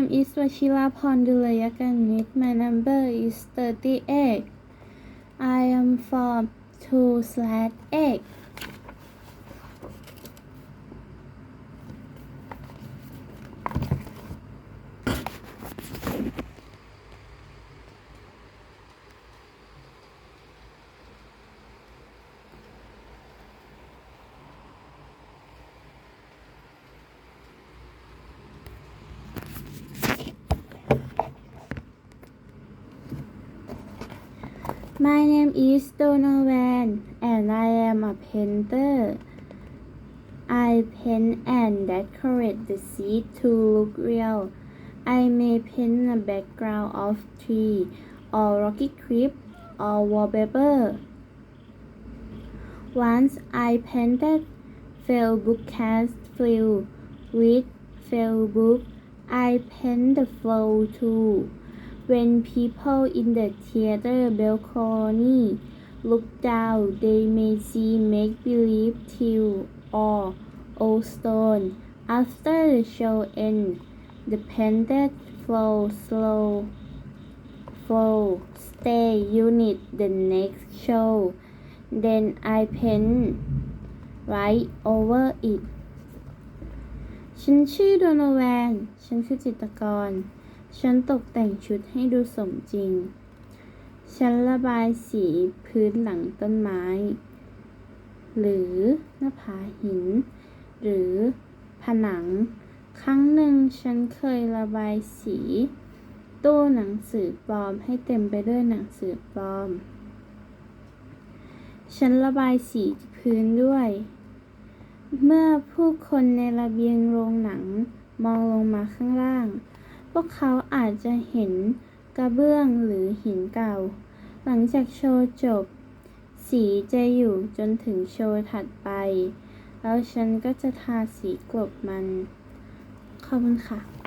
name is Vachila Pondulayakanit. My number is 38. I am from 2 slash 8. My name is Donovan and I am a painter. I paint and decorate the seat to look real. I may paint a background of tree or rocky cliff or wallpaper. Once I painted Facebook cast filled with Facebook. I paint the floor too. When people in the theater balcony look down, they may see make believe till or old stone. After the show ends, the painted floor slow flow stay unit the next show. Then I paint right over it. ฉันชื่อโดโนแวน ฉันคือจิตรกร ฉันตกแต่งชุดให้ดูสมจริง ฉันระบายสีพื้นหลังต้นไม้ หรือหน้าผาหิน หรือผนัง ครั้งหนึ่งฉันเคยระบายสี ตู้หนังสือปลอมให้เต็มไปด้วยหนังสือปลอม ฉันระบายสีพื้นด้วย เมื่อผู้คนในระเบียงโรงหนังมองลงมาข้างล่าง พวกเขาอาจจะเห็นกระเบื้องหรือหินเก่า หลังจากโชว์จบ สีจะอยู่จนถึงโชว์ถัดไป แล้วฉันก็จะทาสีกลบมัน ขอบคุณค่ะ